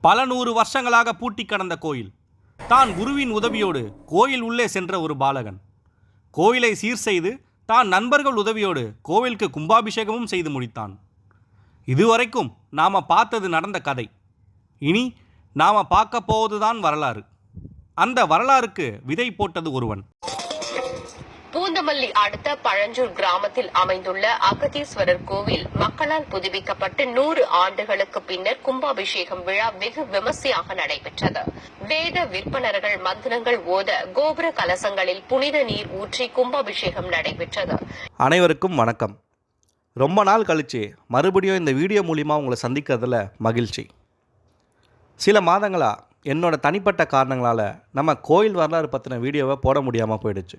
பல நூறு வருஷங்களாக பூட்டி கடந்த கோயில். தான் குருவின் உதவியோடு கோயில் உள்ளே சென்ற ஒரு பாலகன். கோயிலை சீர் செய்து தான் நண்பர்கள் உதவியோடு கோவிலுக்கு கும்பாபிஷேகமும் செய்து முடித்தான். இதுவரைக்கும் நாம பார்த்தது நடந்த கதை. இனி நாம பார்க்க போவதுதான் வரலாறு. அந்த வரலாறுக்கு விதை போட்டது ஒருவன். பூந்தமல்லி அடுத்த பழஞ்சூர் கிராமத்தில் அமைந்துள்ள அகதீஸ்வரர் கோவில் மக்களால் புதுப்பிக்கப்பட்டு நூறு ஆண்டுகளுக்கு பின்னர் கும்பாபிஷேகம் விழா வெகு விமர்சையாக நடைபெற்றது. வேத விற்பனர்கள் மந்திரங்கள் ஓத கோபுர கலசங்களில் புனித நீர் ஊற்றி கும்பாபிஷேகம் நடைபெற்றது. அனைவருக்கும் வணக்கம். ரொம்ப நாள் கழிச்சு மறுபடியும் இந்த வீடியோ மூலிமா உங்களை சந்திக்கிறதுல மகிழ்ச்சி. சில மாதங்களா என்னோட தனிப்பட்ட காரணங்களால் நம்ம கோயில் வரலாறு பற்றின வீடியோவை போட முடியாமல் போயிடுச்சு.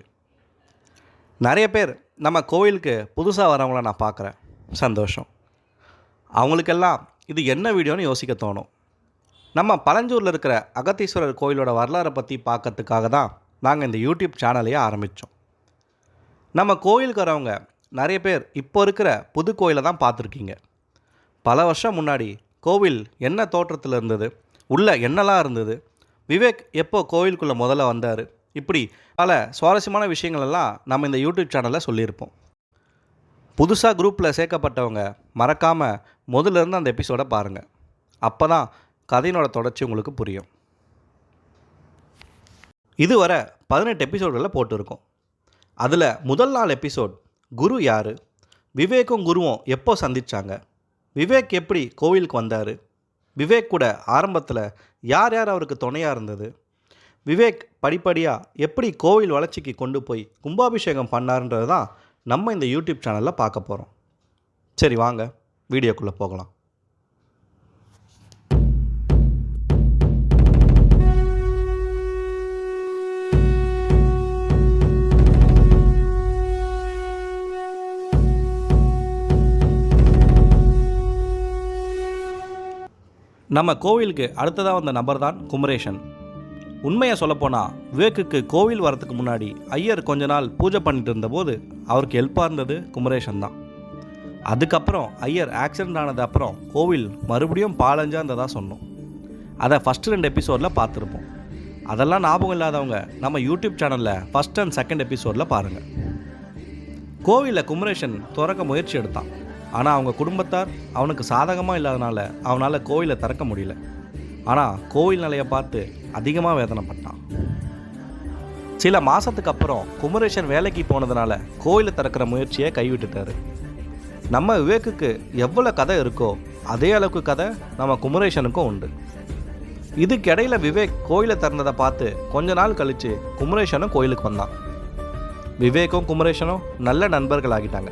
நிறைய பேர் நம்ம கோவிலுக்கு புதுசாக வரவங்கள நான் பார்க்குறேன். சந்தோஷம். அவங்களுக்கெல்லாம் இது என்ன வீடியோன்னு யோசிக்க தோணும். நம்ம பழஞ்சூரில் இருக்கிற அகத்தீஸ்வரர் கோயிலோட வரலாறை பற்றி பார்க்கறதுக்காக தான் நாங்கள் இந்த யூடியூப் சேனலையே ஆரம்பித்தோம் நம்ம கோயிலுக்கு வரவங்க நிறைய பேர் இப்போ இருக்கிற புது கோயிலை தான் பார்த்துருக்கீங்க. பல வருஷம் முன்னாடி கோவில் என்ன தோற்றத்தில் இருந்தது உள்ளே என்னெல்லாம் இருந்தது விவேக் எப்போ கோவிலுக்குள்ளே முதல்ல வந்தார் இப்படி பல சுவாரஸ்யமான விஷயங்கள் எல்லாம் நம்ம இந்த யூடியூப் சேனலில் சொல்லியிருப்போம். புதுசாக குரூப்பில் சேர்க்கப்பட்டவங்க மறக்காமல் முதலிருந்து அந்த எபிசோடை பாருங்கள் அப்போ தான் கதையினோட தொடர்ச்சி உங்களுக்கு புரியும். இதுவரை பதினெட்டு எபிசோடுகளில் போட்டிருக்கோம். அதில் முதல் நாள் எபிசோட் குரு யார்? விவேக்கும் குருவும் எப்போ சந்திச்சாங்க? விவேக் எப்படி கோவிலுக்கு வந்தார்? விவேக் கூட ஆரம்பத்தில் யார் யார் அவருக்கு துணையாக இருந்தது? விவேக் படிப்படியாக எப்படி கோவில் வளர்ச்சிக்கு கொண்டு போய் கும்பாபிஷேகம் பண்ணாருன்றது தான் நம்ம இந்த யூடியூப் சேனலில் பார்க்க போகிறோம் சரி வாங்க. வீடியோக்குள்ளே போகலாம். நம்ம கோவிலுக்கு அடுத்ததாக வந்த நபர் தான் குமரேஷன் உண்மையை சொல்லப்போனால் விவேக்குக்கு கோவில் வரத்துக்கு முன்னாடி ஐயர் கொஞ்ச நாள் பூஜை பண்ணிட்டு இருந்தபோது அவருக்கு ஹெல்ப்பாக இருந்தது குமரேஷன் தான். அதுக்கப்புறம் ஐயர் ஆக்சிடென்ட் ஆனது அப்புறம் கோவில் மறுபடியும் பாலஞ்சா இருந்ததாக சொன்னோம். அதை ஃபஸ்ட்டு ரெண்டு எபிசோடில் பார்த்துருப்போம். அதெல்லாம் ஞாபகம் இல்லாதவங்க நம்ம யூடியூப் சேனலில் ஃபஸ்ட் அண்ட் செகண்ட் எபிசோடில் பாருங்கள் கோவிலில் குமரேஷன் திறக்க முயற்சி எடுத்தான். ஆனால் அவங்க குடும்பத்தார் அவனுக்கு சாதகமாக இல்லாதனால அவனால் கோவிலை திறக்க முடியல. ஆனால் கோவில் நிலையை பார்த்து அதிகமாக வேதனைப்பட்டான். சில மாதத்துக்கு அப்புறம் குமரேஷன் வேலைக்கு போனதுனால கோயிலை திறக்கிற முயற்சியை கைவிட்டுட்டாரு. நம்ம விவேக்குக்கு எவ்வளோ கதை இருக்கோ அதே அளவுக்கு கதை நம்ம குமரேஷனுக்கும் உண்டு. இதுக்கிடையில் விவேக் கோயிலை திறந்ததை பார்த்து கொஞ்ச நாள் கழித்து குமரேஷனும் கோயிலுக்கு வந்தான். விவேக்கும் குமரேஷனும் நல்ல நண்பர்கள் ஆகிட்டாங்க.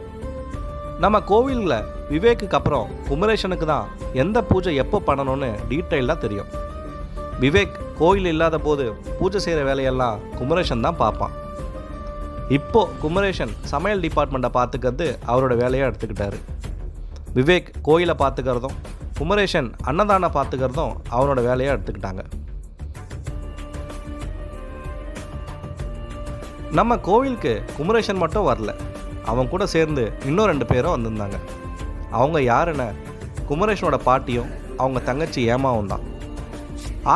நம்ம கோவிலில் விவேக்குக்கு அப்புறம் குமரேஷனுக்கு தான் எந்த பூஜை எப்போ பண்ணணும்னு டீட்டெயிலாக தெரியும். விவேக் கோயில் இல்லாத போது பூஜை செய்கிற வேலையெல்லாம் குமரேஷன் தான் பார்ப்பான். இப்போ குமரேஷன் சமையல் டிபார்ட்மெண்ட்டை பார்த்துக்கிறது அவரோட வேலையாக எடுத்துக்கிட்டாரு. விவேக் கோயிலை பார்த்துக்கிறதும் குமரேஷன் அன்னதானம் பார்த்துக்கிறதும் அவனோட வேலையாக எடுத்துக்கிட்டாங்க. நம்ம கோவிலுக்கு குமரேஷன் மட்டும் வரல. அவன் கூட சேர்ந்து இன்னும் ரெண்டு பேரும் வந்திருந்தாங்க. அவங்க யாருன்னு குமரேஷனோட பாட்டியும் அவங்க தங்கச்சி ஏமாவும் தான்.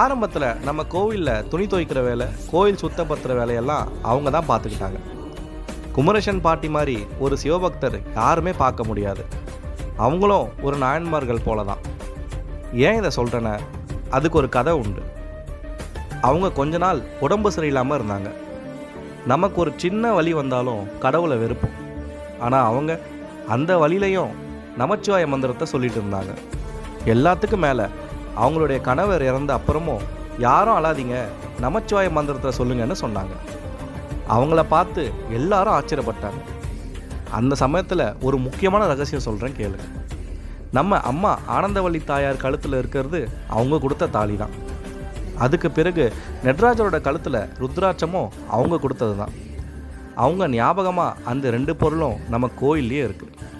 ஆரம்பத்தில் நம்ம கோவிலில் துணி துவைக்கிற வேலை கோயில் சுத்தப்படுத்துகிற வேலையெல்லாம் அவங்க தான் பார்த்துக்கிட்டாங்க. குமரேஷன் பாட்டி மாதிரி ஒரு சிவபக்தர் யாருமே பார்க்க முடியாது. அவங்களும் ஒரு நாயன்மார்கள் போல தான் ஏன் இதை சொல்கிறேன்னு அதுக்கு ஒரு கதை உண்டு. அவங்க கொஞ்ச நாள் உடம்பு சரியில்லாமல் இருந்தாங்க. நமக்கு ஒரு சின்ன வழி வந்தாலும் கடவுளை வெறுப்போம். ஆனால் அவங்க அந்த வழியிலையும் நமச்சிவாய மந்திரத்தை சொல்லிட்டு இருந்தாங்க. எல்லாத்துக்கும் மேலே அவங்களுடைய கணவர் இறந்த அப்புறமும் யாரும் அழாதீங்க நமச்சிவாய மந்திரத்தை சொல்லுங்கன்னு சொன்னாங்க. அவங்கள பார்த்து எல்லாரும் ஆச்சரியப்பட்டாங்க. அந்த சமயத்தில் ஒரு முக்கியமான ரகசியம் சொல்கிறேன் கேளுங்க நம்ம அம்மா ஆனந்தவள்ளி தாயார் கழுத்தில் இருக்கிறது அவங்க கொடுத்த தாலி தான். அதுக்கு பிறகு நட்ராஜரோட கழுத்தில் ருத்ராட்சமும் அவங்க கொடுத்தது தான். அவங்க ஞாபகமாக அந்த ரெண்டு பொருளும் நம்ம கோயில்லையே இருக்குது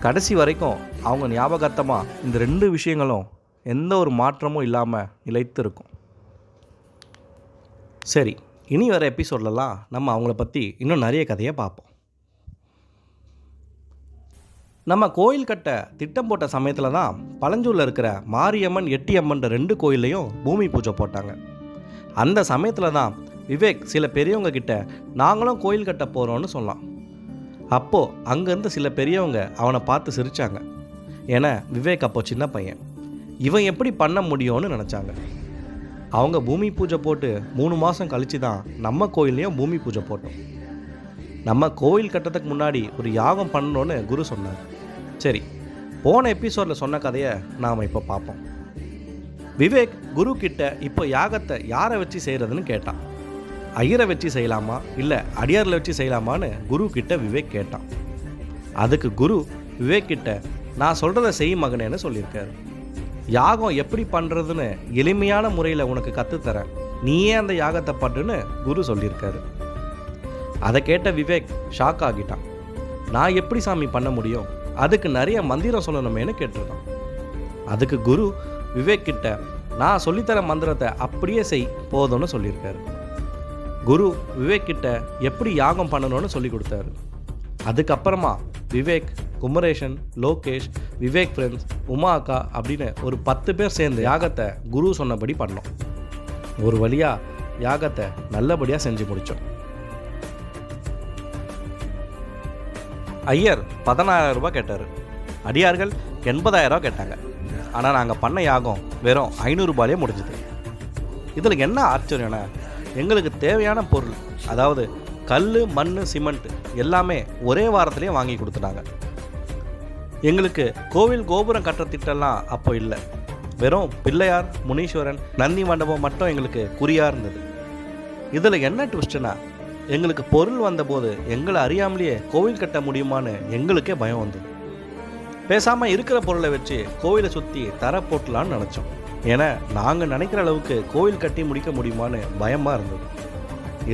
கடைசி வரைக்கும் அவங்க ஞாபகார்த்தமாக இந்த ரெண்டு விஷயங்களும் எந்த ஒரு மாற்றமும் இல்லாமல் நிலைத்து இருக்கும் சரி இனி வர எபிசோட்லலாம் நம்ம அவங்கள பற்றி இன்னும் நிறைய கதையை பார்ப்போம். நம்ம கோயில் கட்ட திட்டம் போட்ட சமயத்தில் தான் பழஞ்சூரில் இருக்கிற மாரியம்மன் எட்டியம்மன்ற ரெண்டு கோயில்லையும் பூமி பூஜை போட்டாங்க. அந்த சமயத்தில் தான் விவேக் சில பெரியவங்க கிட்ட நாங்களும் கோயில் கட்ட போகிறோன்னு சொன்னான். அப்போது அங்கேருந்து சில பெரியவங்க அவனை பார்த்து சிரித்தாங்க ஏன்னா விவேக் அப்போ சின்ன பையன். இவன் எப்படி பண்ண முடியும்னு நினச்சாங்க. அவங்க பூமி பூஜை போட்டு மூணு மாதம் கழித்து தான் நம்ம கோயில்லையும் பூமி பூஜை போட்டோம். நம்ம கோயில் கட்டத்துக்கு முன்னாடி ஒரு யாகம் பண்ணணும்னு குரு சொன்னார். சரி போன எபிசோடில் சொன்ன கதையை நாம் இப்போ பார்ப்போம். விவேக் குரு கிட்ட இப்போ யாகத்தை யாரை வச்சு செய்கிறதுன்னு கேட்டான். ஐயரை வச்சு செய்யலாமா? இல்லை அடியாரில் வச்சு செய்யலாமான்னு குரு கிட்ட விவேக் கேட்டான். அதுக்கு குரு விவேக் கிட்ட நான் சொல்கிறத செய் மகனேன்னு சொல்லியிருக்காரு. யாகம் எப்படி பண்ணுறதுன்னு எளிமையான முறையில் உனக்கு கற்றுத்தரேன் நீயே அந்த யாகத்தை பண்ணுன்னு குரு சொல்லியிருக்காரு. அதை கேட்ட விவேக் ஷாக் ஆகிட்டான். நான் எப்படி சாமி பண்ண முடியும்? அதுக்கு நிறைய மந்திரம் சொல்லணுமேனு கேட்டிருக்கான். அதுக்கு குரு விவேக் கிட்ட நான் சொல்லித்தர மந்திரத்தை அப்படியே செய் போதும்னு சொல்லியிருக்காரு. குரு விவேக் கிட்ட எப்படி யாகம் பண்ணணும்னு சொல்லி கொடுத்தாரு. அதுக்கப்புறமா விவேக் குமரேஷன் லோகேஷ் விவேக் ஃப்ரெண்ட்ஸ் உமா அக்கா அப்படின்னு ஒரு பத்து பேர் சேர்ந்து யாகத்தை குரு சொன்னபடி பண்ணோம். ஒரு வழியாக யாகத்தை நல்லபடியாக செஞ்சு முடித்தோம் ஐயர் பதினாயிரம் ரூபாய் கேட்டார். அடியார்கள் எண்பதாயிரம் ரூபாய் கேட்டாங்க. ஆனால் நாங்கள் பண்ண யாகம் வெறும் ஐநூறுரூபாலே முடிஞ்சுது. இதில் என்ன ஆச்சரியம்னா எங்களுக்கு தேவையான பொருள் அதாவது கல் மண் சிமெண்ட் எல்லாமே ஒரே வாரத்திலே வாங்கி கொடுத்துட்டாங்க. எங்களுக்கு கோவில் கோபுரம் கட்டுற திட்டம்லாம் அப்போ இல்லை. வெறும் பிள்ளையார் முனீஸ்வரன் நந்தி மண்டபம் மட்டும் எங்களுக்கு குறியாக இருந்தது. இதில் என்ன ட்விஸ்ட்னா எங்களுக்கு பொருள் வந்தபோது எங்களை அறியாமலேயே கோவில் கட்ட முடியுமான்னு எங்களுக்கே பயம் வந்தது. பேசாமல் இருக்கிற பொருளை வச்சு கோவிலை சுற்றி தர போட்டலான்னு நினச்சோம். ஏன்னா நாங்கள் நினைக்கிற அளவுக்கு கோவில் கட்டி முடிக்க முடியுமான்னு பயமாக இருந்தது.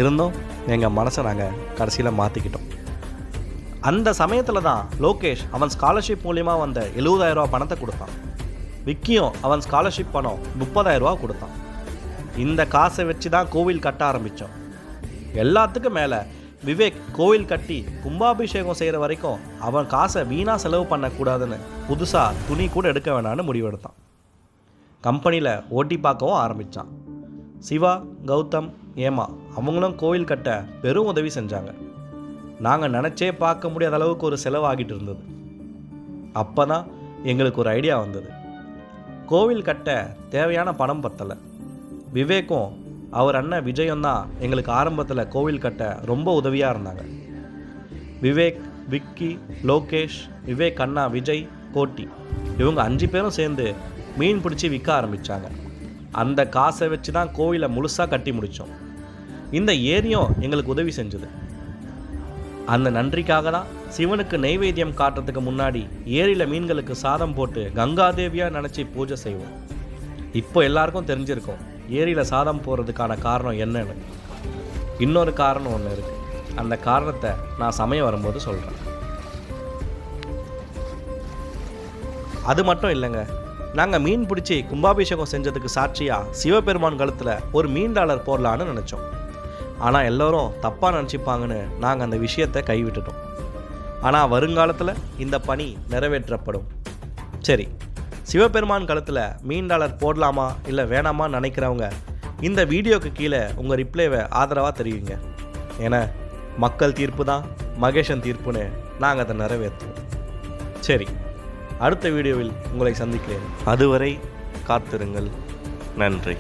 இருந்தும் எங்கள் மனசை நாங்கள் கடைசியில் மாற்றிக்கிட்டோம் அந்த சமயத்தில் தான் லோகேஷ் அவன் ஸ்காலர்ஷிப் மூலியமாக வந்த 70000 ரூபா பணத்தை கொடுத்தான். விக்கியும் அவன் ஸ்காலர்ஷிப் பணம் முப்பதாயிரரூவா கொடுத்தான். இந்த காசை வச்சு தான் கோவில் கட்ட ஆரம்பித்தோம் எல்லாத்துக்கும் மேலே விவேக் கோவில் கட்டி கும்பாபிஷேகம் செய்கிற வரைக்கும் அவன் காசை வீணாக செலவு பண்ணக்கூடாதுன்னு புதுசாக துணி கூட எடுக்க வேணான்னு முடிவெடுத்தான். கம்பெனியில் ஓட்டி பார்க்கவும் ஆரம்பித்தான் சிவா கௌதம் ஏமா அவங்களும் கோவில் கட்ட பெரும் உதவி செஞ்சாங்க. நாங்கள் நினச்சே பார்க்க முடியாத அளவுக்கு ஒரு செலவாகிட்டு இருந்தது. அப்போ தான் எங்களுக்கு ஒரு ஐடியா வந்தது. கோவில் கட்ட தேவையான பணம் பத்தலை. விவேக்கும் அவர் அண்ணன் விஜயம் தான் எங்களுக்கு ஆரம்பத்தில் கோவில் கட்ட ரொம்ப உதவியாக இருந்தாங்க. விவேக் விக்கி லோகேஷ் விவேக் அண்ணா விஜய் கோட்டி இவங்க அஞ்சு பேரும் சேர்ந்து மீன் பிடிச்சி விற்க ஆரம்பித்தாங்க அந்த காசை வச்சு தான் கோவிலை முழுசாக கட்டி முடித்தோம் இந்த ஏரியும் எங்களுக்கு உதவி செஞ்சது. அந்த நன்றிக்காக தான் சிவனுக்கு நெய்வேத்தியம் காட்டுறதுக்கு முன்னாடி ஏரியில் மீன்களுக்கு சாதம் போட்டு கங்காதேவியாக நினச்சி பூஜை செய்வோம். இப்போ எல்லாருக்கும் தெரிஞ்சிருக்கும் ஏரியில் சாதம் போடுறதுக்கான காரணம் என்னன்னு. இன்னொரு காரணம் ஒன்று இருக்குது அந்த காரணத்தை நான் சமயம் வரும்போது சொல்கிறேன் அது மட்டும் இல்லைங்க. நாங்கள் மீன் பிடிச்சி கும்பாபிஷேகம் செஞ்சதுக்கு சாட்சியாக சிவபெருமான் கழுத்தில் ஒரு மீன் போடலான்னு நினச்சோம். ஆனால் எல்லோரும் தப்பாக நினச்சிப்பாங்கன்னு நாங்கள் அந்த விஷயத்தை கைவிட்டுட்டோம். ஆனால் வருங்காலத்தில் இந்த பணி நிறைவேற்றப்படும். சரி சிவபெருமான் கழுத்தில் மீன் போடலாமா இல்லை வேணாமா நினைக்கிறவங்க இந்த வீடியோக்கு கீழே உங்கள் ரிப்ளைவை ஆதரவாக தெரிவிங்க. ஏன்னா மக்கள் தீர்ப்பு தான் மகேஷன் தீர்ப்புன்னு நாங்கள் அதை நிறைவேற்றுவோம். சரி. அடுத்த வீடியோவில் உங்களை சந்திக்கிறேன். அதுவரை காத்திருங்கள். நன்றி.